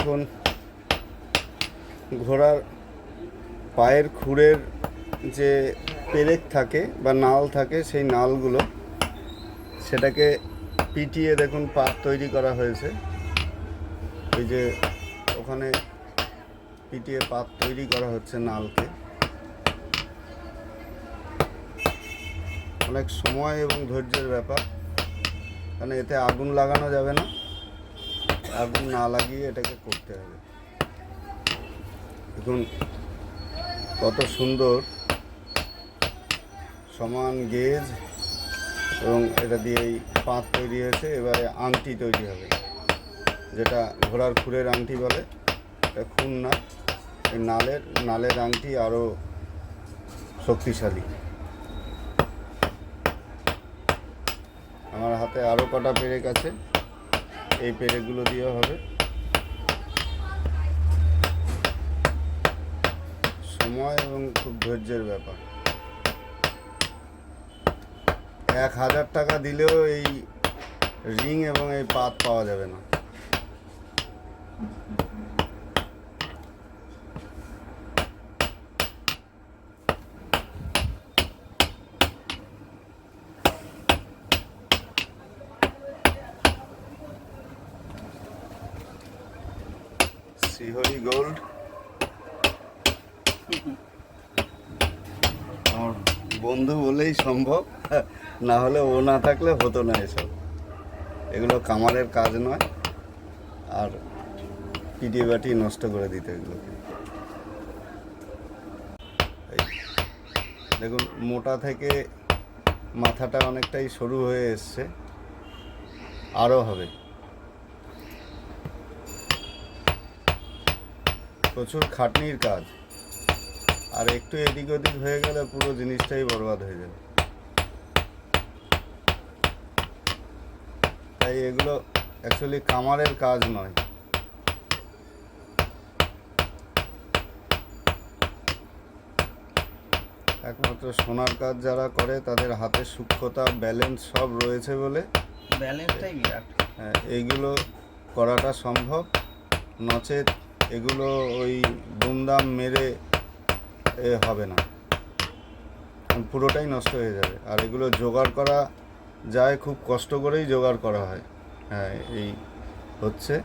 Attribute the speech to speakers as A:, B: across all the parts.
A: এখন ঘোড়ার পায়ের খুরের যে পেরেক থাকে বা নাল থাকে, সেই নালগুলো সেটাকে পিটিয়ে দেখুন পাত তৈরি করা হয়েছে। ওই যে ওখানে পিটিয়ে পাত তৈরি করা হচ্ছে নালকে। অনেক সময় এবং ধৈর্যের ব্যাপার, কারণ এতে আগুন লাগানো যাবে না। আগুন না লাগিয়ে এটাকে করতে হবে। দেখুন, কত সুন্দর সমান গেজ এবং এটা দিয়েই পাত তৈরি হয়েছে। এবারে আংটি তৈরি হবে, যেটা ঘোড়ার খুরের আংটি বলে। এটা খুন না, এই নালের নালের আংটি আরও শক্তিশালী। আমার হাতে আরও কটা পেরেক আছে। এই পেরেকগুলো দিয়ে হবে। সময় এবং খুব ধৈর্যের ব্যাপার। এক হাজার টাকা দিলেও এই রিং এবং এই পাত পাওয়া যাবে না। শ্রীহরি গোল্ড আমার বন্ধু বলেই সম্ভব না হলে ও না থাকলে হতো না এসব। এগুলো কামারের কাজ নয় আর পিটি বাটি নষ্ট করে দিত এগুলোকে। দেখুন মোটা থেকে মাথাটা অনেকটাই সরু হয়ে এসছে আরও হবে। প্রচুর খাটনির কাজ। আর একটু এদিক ওদিক হয়ে গেলে পুরো জিনিসটাই বরবাদ হয়ে যাবে। তাই এগুলো অ্যাকচুয়ালি কামারের কাজ নয়। একমাত্র সোনার কাজ যারা করে তাদের হাতের সূক্ষ্মতা ব্যালেন্স সব রয়েছে বলে
B: ব্যালেন্সটাই বিরাট।
A: হ্যাঁ, এইগুলো করাটা সম্ভব। নচেত এগুলো ওই দুমদাম মেরে এ হবে না। পুরোটাই নষ্ট হয়ে যাবে। আর এগুলো জোগাড় করা যায়, খুব কষ্ট করেই জোগাড় করা হয়। হ্যাঁ এই হচ্ছে।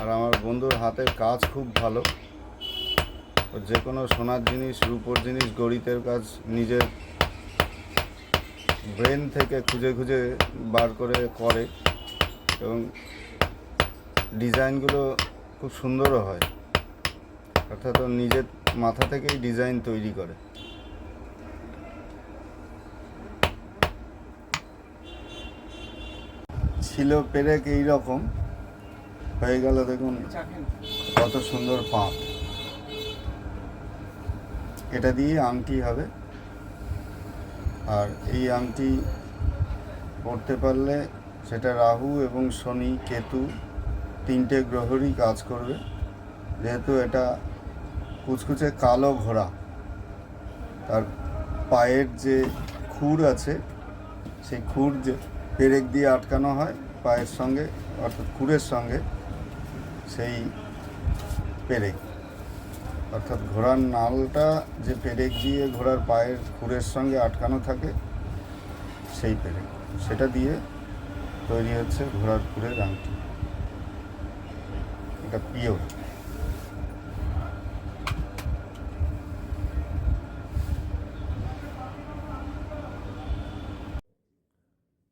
A: আর আমার বন্ধুর হাতের কাজ খুব ভালো। যে কোনো সোনার জিনিস, রূপোর জিনিস গণিতের কাজ, নিজের ব্রেন থেকে খুঁজে খুঁজে বার করে করে এবং ডিজাইনগুলো খুব সুন্দরও হয়। অর্থাৎ নিজের মাথা থেকেই ডিজাইন তৈরি করে। ছিল পেরেক এই রকম হয়ে গেল দেখুন কত সুন্দর পাঁপ এটা দিয়ে আংটি হবে। আর এই আংটি পড়তে পারলে সেটা রাহু এবং শনি, কেতু তিনটে গ্রহেরই কাজ করবে। যেহেতু এটা কুচকুচে কালো ঘোড়া, তার পায়ের যে খুর আছে, সেই খুর যে পেরেক দিয়ে আটকানো হয় পায়ের সঙ্গে, অর্থাৎ খুরের সঙ্গে, সেই পেরেক। অর্থাৎ ঘোড়ার নালটা যে পেরেক দিয়ে ঘোড়ার পায়ের খুরের সঙ্গে আটকানো থাকে, সেই পেরেক। সেটা দিয়ে তৈরি হচ্ছে ঘোড়ার খুরের আংটি এটা পিওর।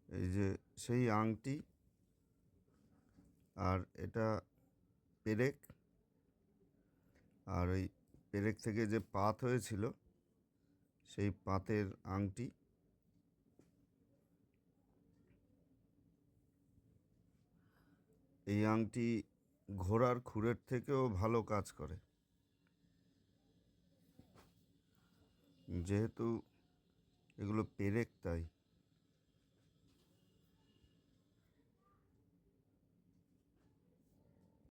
A: এই যে সেই আংটি, আর এটা পেরেক। আর ওই পেরেক থেকে যে পাত হয়েছিল, সেই পাতের আংটি এই আংটি ঘোড়ার খুরের থেকেও ভালো কাজ করে। যেহেতু এগুলো পেরেক, তাই